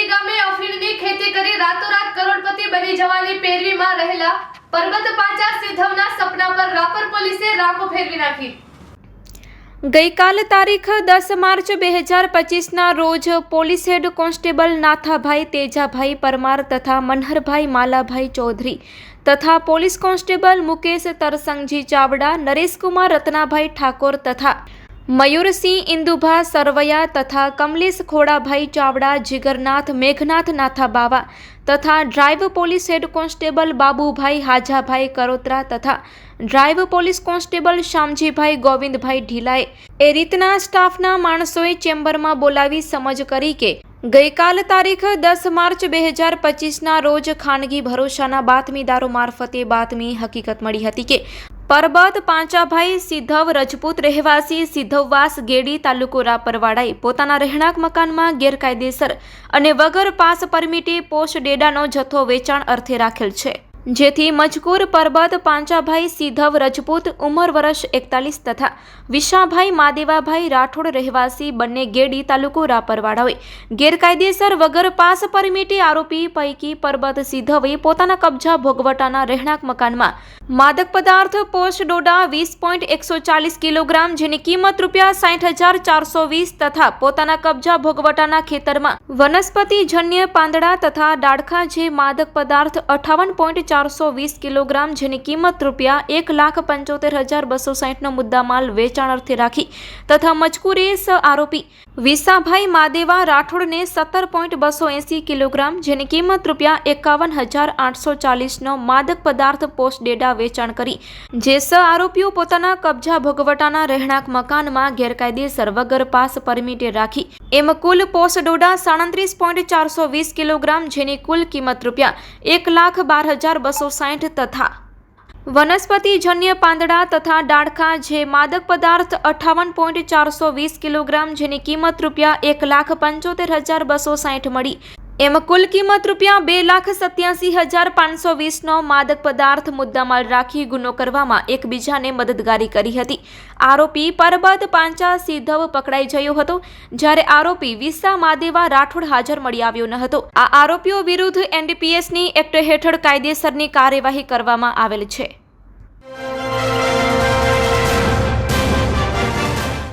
ખેડી ગામે અફીણની ખેતી કરી રાતોરાત કરોડપતિ બની જવાની પેરવીમાં રહેલા પરબત પાંચા સિદ્ધવના સપના પર રાપર પોલીસે રાપો ફેરવી નાખી. ગઈકાલ તારીખ દસ માર્ચ બે હજાર પચીસના રોજ police head constable Nathabhai Tejabhai Parmar તથા મનહરભાઈ માલાભાઈ ચૌધરી તથા પોલીસ કોન્સ્ટેબલ મુકેશ તરસંગજી ચાવડા, નરેશકુમાર રત્નાભાઈ ઠાકોર તથા મયુરસિંહ ઇન્દુભા સરવૈયા તથા કમલેશ ખોડાભાઈ ચાવડા, જીગરનાથ મેઘનાથ નાથાબાવા તથા drive police head constable Babubhai Hajabhai Karotra તથા drive police constable Shyamjibhai Govindbhai ઢીલાએ એ રીતના સ્ટાફના માણસોએ ચેમ્બરમાં બોલાવી સમજ કરી કે ગઈકાલ તારીખ દસ માર્ચ બે હજાર પચીસના રોજ ખાનગી ભરોસાના બાતમીદારો મારફતે બાતમી હકીકત મળી હતી કે પરબત, પાંચાભાઈ, સિદ્ધવ, રજપૂત રહેવાસી, સિદ્ધવવાસ, ગેડી તાલુકો રાપરવાડાએ પોતાના રહેણાંક મકાનમાં ગેરકાયદેસર અને વગર પાસ પરમિટે પોસ્ટ ડેડાનો જથ્થો વેચાણ અર્થે રાખેલ છે. જેથી મજકૂર પરબત પાંચાભાઈ સિધવ રજપૂત ઉંમર વર્ષ એકતાલીસ તથા વિશાભાઈ માદેવાભાઈ રાઠોડ રહેવાસી બંને ગેડી તાલુકો રાપરવાડાઓએ ગેરકાયદેસર વગર પાસ પરમિટી આરોપી પૈકી પરબત સિધવે પોતાના કબજા ભોગવટાના રહેણાંક મકાનમાં. માદક પદાર્થ પોસ્ટ ડોડા વીસ પોઈન્ટ એકસો ચાલીસ કિલોગ્રામ જેની કિંમત રૂપિયા સાઠ હજાર ચારસો વીસ તથા પોતાના કબજા ભોગવટાના ખેતરમાં વનસ્પતિ જન્ય પાંદડા તથા ડાળખા જે માદક પદાર્થ અઠાવન પોઈન્ટ ચારસો વીસ કિલોગ્રામ, જેની કિંમત રૂપિયા એક લાખ પંચોતેર હજાર બસો સાહીઠનો મુદ્દામાલ વેચાણ અર્થે રાખી તથા મજકૂરે આરોપી વિસાભાઈ માદેવા રાઠોડને સત્તર પોઈન્ટ બસો એંસી કિલોગ્રામ, જેની કિંમત રૂપિયા એકાવન હજાર આઠસો ચાલીસનો માદક પદાર્થ પોસ્ટ ડેટા વેચાણ કરી. જે સ આરોપીઓ પોતાના કબજા ભોગવટાના રહેણાંક મકાનમાં ગેરકાયદેસર વગર પાસ પરમિટે રાખી. એમ કુલ પોસ્ટ ડોડા સાડત્રીસ પોઈન્ટ ચારસો વીસ કિલોગ્રામ, જેની કુલ કિંમત રૂપિયા એક લાખ બાર હજાર બસો સાઠ તથા. વનસ્પતિજન્ય પાંદડા તથા ડાળખા જે માદક પદાર્થ અઠાવન પોઈન્ટ ચારસો વીસ કિલોગ્રામ જેની કિંમત રૂપિયા એક લાખ પંચોતેર હજાર બસો સાઠ મળી. એમ કુલ કિંમત રૂપિયા બે લાખ સત્યાસી હજાર પાંચસો વીસનો માદક પદાર્થ મુદ્દામાલ રાખી ગુનો કરવામાં એકબીજાને મદદગારી કરી હતી. આરોપી પરબત પાંચા સિદ્ધવ પકડાઈ ગયો હતો, જ્યારે આરોપી વિસા માદેવા રાઠોડ હાજર મળી આવ્યો ન હતો. આ આરોપીઓ વિરુદ્ધ એનડીપીએસની એક્ટ હેઠળ કાયદેસરની કાર્યવાહી કરવામાં આવેલ છે.